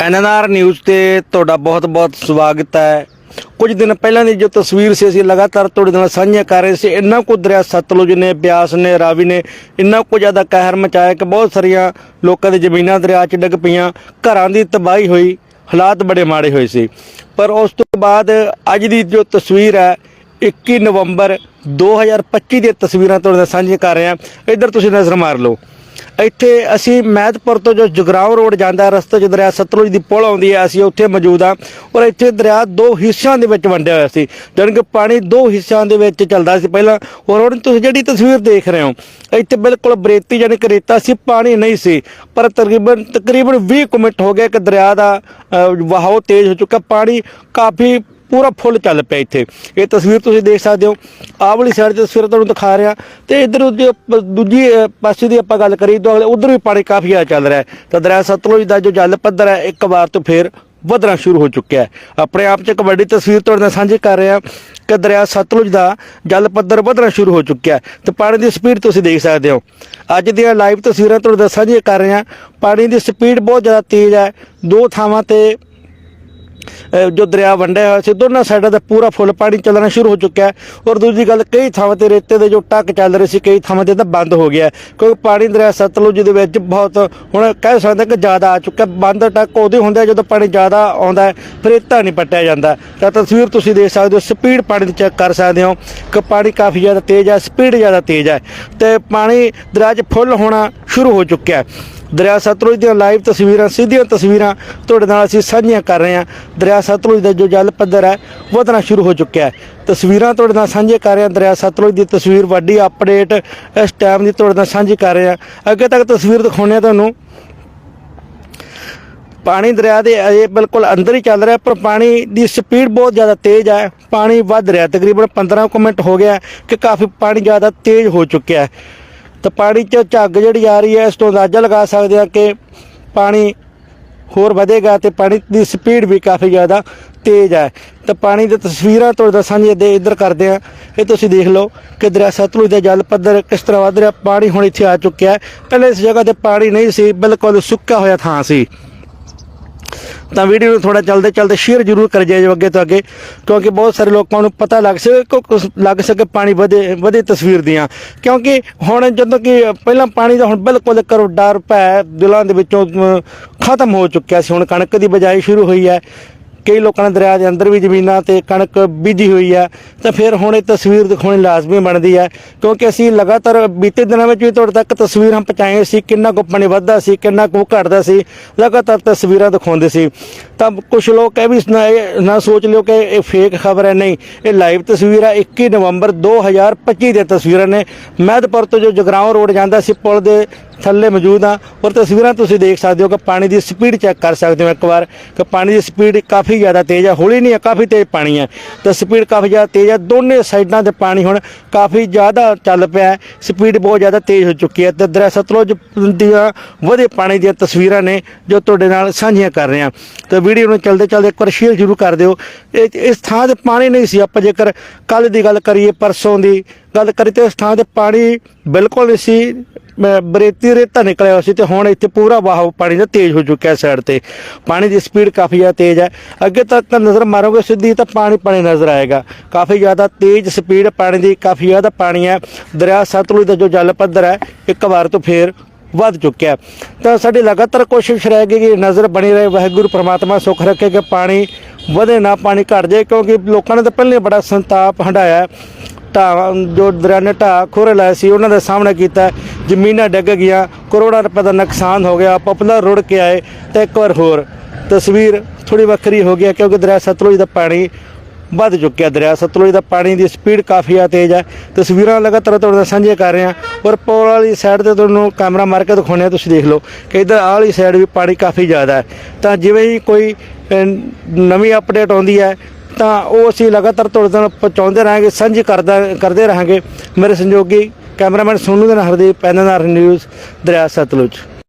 NNR news ਤੇ ਤੁਹਾਡਾ ਬਹੁਤ-ਬਹੁਤ ਸਵਾਗਤ ਹੈ। ਕੁਝ ਦਿਨ ਪਹਿਲਾਂ ਦੀ ਜੋ ਤਸਵੀਰ ਸੀ, ਅਸੀਂ ਲਗਾਤਾਰ ਤੁਹਾਡੇ ਨਾਲ ਸਾਂਝੀਆਂ ਕਰ ਰਹੇ ਸੀ। ਇੰਨਾ ਕੁ ਦਰਿਆ ਸਤਲੁਜ ਨੇ, ਬਿਆਸ ਨੇ, ਰਾਵੀ ਨੇ, ਇੰਨਾ ਕੁ ਜ਼ਿਆਦਾ ਕਹਿਰ ਮਚਾਇਆ ਕਿ ਬਹੁਤ ਸਾਰੀਆਂ ਲੋਕਾਂ ਦੀ ਜ਼ਮੀਨਾਂ ਦਰਿਆ 'ਚ ਡਿੱਗ ਪਈਆਂ, ਘਰਾਂ ਦੀ ਤਬਾਹੀ ਹੋਈ, ਹਾਲਾਤ ਬੜੇ ਮਾੜੇ ਹੋਏ ਸੀ। ਪਰ ਉਸ ਤੋਂ ਬਾਅਦ ਅੱਜ ਦੀ ਜੋ ਤਸਵੀਰ ਹੈ 21 ਨਵੰਬਰ 2025 ਦੀਆਂ ਤਸਵੀਰਾਂ ਤੁਹਾਡੇ ਨਾਲ ਸਾਂਝੀਆਂ ਕਰ ਰਹੇ ਹਾਂ। ਇੱਧਰ ਤੁਸੀਂ ਨਜ਼ਰ ਮਾਰ ਲਓ। ਇੱਥੇ ਅਸੀਂ ਮਹਿਤਪੁਰ ਤੋਂ ਜੋ ਜਗਰਾਉਂ ਰੋਡ ਜਾਂਦਾ ਰਸਤੇ 'ਚ ਦਰਿਆ ਸਤਲੁਜ ਦੀ ਪੁਲ ਆਉਂਦੀ ਹੈ ਅਸੀਂ ਉੱਥੇ ਮੌਜੂਦ ਹਾਂ ਔਰ ਇੱਥੇ ਦਰਿਆ ਦੋ ਹਿੱਸਿਆਂ ਦੇ ਵਿੱਚ ਵੰਡਿਆ ਹੋਇਆ ਸੀ ਜਾਣੀ ਕਿ ਪਾਣੀ ਦੋ ਹਿੱਸਿਆਂ ਦੇ ਵਿੱਚ ਚੱਲਦਾ ਸੀ ਪਹਿਲਾਂ। ਔਰ ਹੁਣ ਤੁਸੀਂ ਜਿਹੜੀ ਤਸਵੀਰ ਦੇਖ ਰਹੇ ਹੋ ਇੱਥੇ ਬਿਲਕੁਲ ਬਰੇਤੀ ਜਾਣੀ ਕਿ ਰੇਤਾ ਸੀ ਪਾਣੀ ਨਹੀਂ ਸੀ ਪਰ ਤਕਰੀਬਨ ਤਕਰੀਬਨ 20 ਕੁ ਮਿੰਟ ਹੋ ਗਏ ਕਿ ਦਰਿਆ ਦਾ ਅ, ਤੇਜ਼ ਹੋ ਚੁੱਕਾ ਪਾਣੀ ਕਾਫੀ ਪੂਰਾ ਫੁੱਲ ਚੱਲ ਪਿਆ ਇੱਥੇ। ਇਹ ਤਸਵੀਰ ਤੁਸੀਂ ਦੇਖ ਸਕਦੇ ਹੋ। ਆਹ ਵਾਲੀ ਸਾਈਡ ਤੇ ਤਸਵੀਰ ਤੁਹਾਨੂੰ ਦਿਖਾ ਰਿਹਾ। ਤੇ ਇਧਰ ਦੂਜੀ ਪਾਸੇ ਦੀ ਆਪਾਂ ਗੱਲ ਕਰੀਏ ਤਾਂ ਉਧਰ ਵੀ ਪਾਣੀ ਕਾਫੀ ਜ਼ਿਆਦਾ ਚੱਲ ਰਿਹਾ ਤਾਂ ਦਰਿਆ ਸਤਲੁਜ ਦਾ ਜੋ ਜਲ ਪੱਧਰ ਹੈ, ਇੱਕ ਵਾਰ ਤੋਂ ਫੇਰ ਵਧਣਾ ਸ਼ੁਰੂ ਹੋ ਚੁੱਕਿਆ ਹੈ। ਆਪਣੇ ਆਪ 'ਚ ਇੱਕ ਵੱਡੀ ਤਸਵੀਰ ਤੁਹਾਡੇ ਨਾਲ ਸਾਂਝੀ ਕਰ ਰਿਹਾ ਕਿ ਦਰਿਆ ਸਤਲੁਜ ਦਾ ਜਲ ਪੱਧਰ ਵਧਣਾ ਸ਼ੁਰੂ ਹੋ ਚੁੱਕਿਆ ਹੈ। ਤੇ ਪਾਣੀ ਦੀ ਸਪੀਡ ਤੁਸੀਂ ਦੇਖ ਸਕਦੇ ਹੋ। ਅੱਜ ਦੀਆਂ ਲਾਈਵ ਤਸਵੀਰਾਂ ਤੁਹਾਡੇ ਨਾਲ ਸਾਂਝੀਆਂ ਕਰ ਰਿਹਾ ਪਾਣੀ ਦੀ ਸਪੀਡ ਬਹੁਤ ਜ਼ਿਆਦਾ ਤੇਜ਼ ਹੈ। ਦੋ ਥਾਵਾਂ ਤੇ ਜੋ ਦਰਿਆ ਵੰਡਿਆ ਹੋਇਆ ਸੀ, ਦੋਨਾਂ ਸਾਈਡਾਂ ਤੇ ਪੂਰਾ ਫੁੱਲ ਪਾਣੀ ਚੱਲਣਾ ਸ਼ੁਰੂ ਹੋ ਚੁੱਕਿਆ ਹੈ। ਔਰ ਦੂਜੀ ਗੱਲ, ਕਈ ਥਾਵਾਂ ਤੇ ਰੇਤੇ ਦੇ ਜੋ ਟੱਕ ਚੱਲ ਰਹੇ ਸੀ, ਕਈ ਥਾਵਾਂ ਤੇ ਤਾਂ ਬੰਦ ਹੋ ਗਿਆ ਕਿਉਂਕਿ ਪਾਣੀ ਦਰਿਆ ਸਤਲੁਜ ਦੇ ਵਿੱਚ ਬਹੁਤ, ਹੁਣ ਕਹਿ ਸਕਦੇ ਕਿ ਜ਼ਿਆਦਾ ਆ ਚੁੱਕਾ ਬੰਦ ਟੱਕ ਉਹਦੇ ਹੁੰਦੇ ਆ ਜਦੋਂ ਪਾਣੀ ਜ਼ਿਆਦਾ ਆਉਂਦਾ ਹੈ, ਫਿਰ ਰੇਤਾ ਨਹੀਂ ਪੱਟਿਆ ਜਾਂਦਾ ਤਾਂ ਤਸਵੀਰ ਤੁਸੀਂ ਦੇਖ ਸਕਦੇ ਹੋ, ਸਪੀਡ ਪਾਣੀ ਦੀ ਚੈੱਕ ਕਰ ਸਕਦੇ ਹੋ ਕਿ ਪਾਣੀ ਕਾਫੀ ਜ਼ਿਆਦਾ ਤੇਜ਼ ਹੈ, ਸਪੀਡ ਜ਼ਿਆਦਾ ਤੇਜ਼ ਹੈ। ਤੇ ਪਾਣੀ ਦਰਿਆ 'ਚ ਫੁੱਲ ਹੋਣਾ ਸ਼ੁਰੂ ਹੋ ਚੁੱਕਿਆ ਹੈ। ਦਰਿਆ ਸਤਲੁਜ ਦੀਆਂ ਲਾਈਵ ਤਸਵੀਰਾਂ, ਸਿੱਧੀਆਂ ਤਸਵੀਰਾਂ ਤੁਹਾਡੇ ਨਾਲ ਅਸੀਂ ਸਾਂਝੀਆਂ ਕਰ ਰਹੇ ਹਾਂ। ਦਰਿਆ ਸਤਲੁਜ ਦਾ ਜੋ ਜਲ ਪੱਧਰ ਹੈ, ਵਧਣਾ ਸ਼ੁਰੂ ਹੋ ਚੁੱਕਿਆ ਹੈ। ਤਸਵੀਰਾਂ ਤੁਹਾਡੇ ਨਾਲ ਸਾਂਝੀਆਂ ਕਰ ਰਹੇ ਹਾਂ। ਦਰਿਆ ਸਤਲੁਜ ਦੀ ਤਸਵੀਰ ਵੱਡੀ ਅਪਡੇਟ ਇਸ ਟਾਈਮ ਦੀ ਤੁਹਾਡੇ ਨਾਲ ਸਾਂਝੀ ਕਰ ਰਹੇ ਹਾਂ। ਅੱਗੇ ਤੱਕ ਤਸਵੀਰ ਦਿਖਾਉਂਦੇ ਹਾਂ ਤੁਹਾਨੂੰ। ਪਾਣੀ ਦਰਿਆ ਦੇ ਅਜੇ ਬਿਲਕੁਲ ਅੰਦਰ ਹੀ ਚੱਲ ਰਿਹਾ ਪਰ ਪਾਣੀ ਦੀ ਸਪੀਡ ਬਹੁਤ ਜ਼ਿਆਦਾ ਤੇਜ਼ ਹੈ। ਪਾਣੀ ਵੱਧ ਰਿਹਾ ਤਕਰੀਬਨ 15 ਕੁ ਮਿੰਟ ਹੋ ਗਿਆ ਕਿ ਕਾਫੀ ਪਾਣੀ ਜ਼ਿਆਦਾ ਤੇਜ਼ ਹੋ ਚੁੱਕਿਆ ਹੈ। ਤਾਂ ਪਾਣੀ 'ਚ ਝੱਗ ਜਿਹੜੀ ਆ ਰਹੀ ਹੈ, ਇਸ ਤੋਂ ਅੰਦਾਜ਼ਾ ਲਗਾ ਸਕਦੇ ਹਾਂ ਕਿ ਪਾਣੀ ਹੋਰ ਵਧੇਗਾ ਤੇ ਪਾਣੀ ਦੀ ਸਪੀਡ ਵੀ ਕਾਫੀ ਜ਼ਿਆਦਾ ਤੇਜ਼ ਹੈ। ਤਾਂ ਪਾਣੀ ਦੀ ਤਸਵੀਰਾਂ ਤੁਹਾਡੇ ਨਾਲ ਸਾਂਝੇ ਦੇ ਇੱਧਰ ਕਰਦੇ ਆ ਇਹ ਤੁਸੀਂ ਦੇਖ ਲਓ ਕਿ ਦਰਿਆ ਸਤਲੁਜ ਦਾ ਜਲ ਪੱਧਰ ਕਿਸ ਤਰ੍ਹਾਂ ਵਧ ਰਿਹਾ, ਪਾਣੀ ਹੁਣ ਇੱਥੇ ਆ ਚੁੱਕਿਆ ਹੈ। ਪਹਿਲੇ ਇਸ ਜਗ੍ਹਾ ਤੇ ਪਾਣੀ ਨਹੀਂ ਸੀ, ਬਿਲਕੁਲ ਸੁੱਕਾ ਹੋਇਆ ਥਾਂ ਸੀ। ਤਾਂ ਵੀਡੀਓ ਨੂੰ ਥੋੜਾ ਚਲਦੇ ਚਲਦੇ ਸ਼ੇਅਰ ਜ਼ਰੂਰ ਕਰ ਜਾਇਓ ਅੱਗੇ ਤੋਂ ਅੱਗੇ, ਕਿਉਂਕਿ ਬਹੁਤ ਸਾਰੇ ਲੋਕਾਂ ਨੂੰ ਪਤਾ ਲੱਗ ਸਕੇ ਲੱਗ ਸਕੇ ਪਾਣੀ ਵਧੇ ਵਧੇ ਤਸਵੀਰ ਦੀਆਂ। ਕਿਉਂਕਿ ਹੁਣ ਜਦੋਂ ਕਿ ਪਹਿਲਾਂ ਪਾਣੀ ਦਾ ਹੁਣ ਬਿਲਕੁਲ ਕਰੋ ਡਰ ਪੈ ਦਿਲਾਂ ਦੇ ਵਿੱਚੋਂ ਖਤਮ ਹੋ ਚੁੱਕਿਆ ਸੀ। ਹੁਣ ਕਣਕ ਦੀ ਬਜਾਈ ਸ਼ੁਰੂ ਹੋਈ ਹੈ। ਕਈ ਲੋਕਾਂ ਨੇ ਦਰਿਆ ਦੇ ਅੰਦਰ ਵੀ ਜ਼ਮੀਨਾਂ ਤੇ ਕਣਕ ਬੀਜੀ ਹੋਈ ਹੈ, ਤਾਂ ਫਿਰ ਹੁਣ ਇਹ ਤਸਵੀਰ ਦਿਖਾਉਣੀ ਲਾਜ਼ਮੀ ਬਣਦੀ ਹੈ, ਕਿਉਂਕਿ ਅਸੀਂ ਲਗਾਤਾਰ ਬੀਤੇ ਦਿਨਾਂ ਵਿੱਚ ਵੀ ਤੁਹਾਡੇ ਤੱਕ ਤਸਵੀਰਾਂ ਪਹੁੰਚਾਈਆਂ ਸੀ, ਕਿੰਨਾ ਕੁ ਪਾਣੀ ਵੱਧਦਾ ਸੀ, ਕਿੰਨਾ ਕੁ ਘਟਦਾ ਸੀ, ਲਗਾਤਾਰ ਤਸਵੀਰਾਂ ਦਿਖਾਉਂਦੇ ਸੀ। ਤਾਂ ਕੁਝ ਲੋਕ ਇਹ ਵੀ ਨਾ, ਇਹ ਨਾ ਸੋਚ ਲਿਓ ਕਿ ਇਹ ਫੇਕ ਖਬਰ ਹੈ, ਨਹੀਂ, ਇਹ ਲਾਈਵ ਤਸਵੀਰ ਹੈ 21 ਨਵੰਬਰ 2025 ਦੀਆਂ ਤਸਵੀਰਾਂ ਨੇ। ਮਹਿਦਪੁਰ ਤੋਂ ਜੋ ਜਗਰਾਉਂ ਰੋਡ ਜਾਂਦਾ ਸੀ, ਪੁਲ ਦੇ ਥੱਲੇ ਮੌਜੂਦ ਆ ਔਰ ਤਸਵੀਰਾਂ ਤੁਸੀਂ ਦੇਖ ਸਕਦੇ ਹੋ ਕਿ ਪਾਣੀ ਦੀ ਸਪੀਡ ਚੈੱਕ ਕਰ ਸਕਦੇ ਹੋ ਇੱਕ ਵਾਰ, ਕਿ ਪਾਣੀ ਦੀ ਸਪੀਡ ਕਾਫੀ ਜ਼ਿਆਦਾ ਤੇਜ਼ ਹੈ ਹੌਲੀ ਨਹੀਂ ਹੈ ਕਾਫੀ ਤੇਜ਼ ਪਾਣੀ ਹੈ ਤਾਂ ਸਪੀਡ ਕਾਫੀ ਜ਼ਿਆਦਾ ਤੇਜ਼ ਹੈ ਦੋਨੇ ਸਾਈਡਾਂ ਤੇ ਪਾਣੀ ਹੁਣ ਕਾਫੀ ਜ਼ਿਆਦਾ ਚੱਲ ਪਿਆ ਸਪੀਡ ਬਹੁਤ ਜ਼ਿਆਦਾ ਤੇਜ਼ ਹੋ ਚੁੱਕੀ ਹੈ ਤੇ ਦਰਿਆ ਸਤਲੁਜ ਦੀਆਂ ਵਧੇ ਪਾਣੀ ਦੀਆਂ ਤਸਵੀਰਾਂ ਨੇ ਜੋ ਤੁਹਾਡੇ ਨਾਲ ਸਾਂਝੀਆਂ ਕਰ ਰਹੇ ਹਾਂ। ਤਾਂ ਵੀਡੀਓ ਨੂੰ ਚਲਦੇ ਚਲਦੇ ਇੱਕ ਵਾਰ ਸ਼ੇਅਰ ਜ਼ਰੂਰ ਕਰ ਦਿਓ। ਇਹ ਇਸ ਥਾਂ ਤੇ ਪਾਣੀ ਨਹੀਂ ਸੀ, ਆਪਾਂ ਜੇਕਰ ਕੱਲ ਦੀ ਗੱਲ ਕਰੀਏ, ਪਰਸੋਂ ਦੀ ਗੱਲ ਕਰੀਏ, ਤੇ ਇਸ ਥਾਂ ਤੇ ਪਾਣੀ ਬਿਲਕੁਲ ਨਹੀਂ ਸੀ। ਬਰੇਤੀ ਰੇਤਾ ਨਿਕਲਿਆ ਹੋਇਆ ਸੀ ਤੇ ਹੁਣ ਇੱਥੇ ਪੂਰਾ ਵਾਹ ਪਾਣੀ ਦਾ ਤੇਜ਼ ਹੋ ਚੁੱਕਿਆ ਸਾਈਡ ਤੇ। ਪਾਣੀ ਦੀ ਸਪੀਡ ਕਾਫੀ ਜ਼ਿਆਦਾ ਤੇਜ਼ ਹੈ। ਅੱਗੇ ਤੱਕ ਤਾਂ ਨਜ਼ਰ ਮਾਰੋਗੇ ਸਿੱਧੀ ਤਾਂ ਪਾਣੀ ਪਾਣੀ ਨਜ਼ਰ ਆਏਗਾ। ਕਾਫੀ ਜ਼ਿਆਦਾ ਤੇਜ਼ ਸਪੀਡ ਪਾਣੀ ਦੀ ਕਾਫੀ ਜ਼ਿਆਦਾ ਪਾਣੀ ਹੈ। ਦਰਿਆ ਸਤਲੁਜ ਦਾ ਜੋ ਜਲ ਪੱਧਰ ਹੈ, ਇੱਕ ਵਾਰ ਤੋਂ ਫੇਰ ਵੱਧ ਚੁੱਕਿਆ ਤਾਂ ਸਾਡੀ ਲਗਾਤਾਰ ਕੋਸ਼ਿਸ਼ ਰਹੇਗੀ ਕਿ ਨਜ਼ਰ ਬਣੀ ਰਹੇ, ਵਾਹਿਗੁਰੂ ਪ੍ਰਮਾਤਮਾ ਸੁੱਖ ਰੱਖੇ ਕਿ ਪਾਣੀ ਵਧੇ ਨਾ ਪਾਣੀ ਘਟ ਜਾਏ, ਕਿਉਂਕਿ ਲੋਕਾਂ ਨੇ ਤਾਂ ਪਹਿਲੇ ਬੜਾ ਸੰਤਾਪ ਹੰਡਾਇਆ ਹੈ। ਢਾਹ, ਜੋ ਦਰਿਆ ਨੇ ਢਾਹ ਖੋਰੇ ਲਾਇਆ ਸੀ, ਉਹਨਾਂ ਦਾ ਸਾਹਮਣਾ ਕੀਤਾ ਜ਼ਮੀਨਾਂ ਡਿੱਗ ਗਈਆਂ, ਕਰੋੜਾਂ ਰੁਪਏ ਦਾ ਨੁਕਸਾਨ ਹੋ ਗਿਆ ਪਪੂਲਰ ਰੁੜ ਕੇ ਆਏ ਤੇ ਇੱਕ ਵਾਰ ਹੋਰ। ਤਸਵੀਰ ਥੋੜੀ ਵੱਖਰੀ ਹੋ ਗਈ ਕਿਉਂਕਿ ਦਰਿਆ ਸਤਲੁਜ ਦਾ ਪਾਣੀ ਵੱਧ ਚੁੱਕਿਆ। ਦਰਿਆ ਸਤਲੁਜ ਦਾ ਪਾਣੀ ਦੀ ਸਪੀਡ ਕਾਫੀ ਆ, ਤੇਜ਼ ਹੈ ਤਸਵੀਰਾਂ ਲਗਾਤਾਰ ਤੁਹਾਡੇ ਨਾਲ ਸਾਂਝੇ ਕਰ ਰਹੇ ਹਾਂ। ਔਰ ਪੌਲ ਵਾਲੀ ਸਾਈਡ ਤੇ ਤੁਹਾਨੂੰ ਕੈਮਰਾ ਮਾਰ ਕੇ ਦਿਖਾਉਂਦੇ ਆ ਤੁਸੀਂ ਦੇਖ ਲਓ ਕਿ ਇਧਰ ਆਹ ਵਾਲੀ ਸਾਈਡ ਵੀ ਪਾਣੀ ਕਾਫੀ ਜ਼ਿਆਦਾ ਹੈ। ਤਾਂ ਜਿਵੇਂ ਹੀ ਕੋਈ ਨਵੀਂ ਅਪਡੇਟ ਆਉਂਦੀ ਹੈ, ਤਾਂ ਉਹ ਅਸੀਂ ਲਗਾਤਾਰ ਤੁਹਾਡੇ ਨਾਲ ਪਹੁੰਚਾਉਂਦੇ ਰਹਾਂਗੇ, ਸਾਂਝੀ ਕਰਦਾ, ਕਰਦੇ ਰਹਾਂਗੇ। ਮੇਰੇ ਸੰਯੋਗੀ ਕੈਮਰਾਮੈਨ ਸੋਨੂ ਦੇ ਨਾਲ ਹਰਦੀਪ ਪੈਨਨਾਰ ਨਿਊਜ਼ ਦਰਿਆ ਸਤਲੁਜ।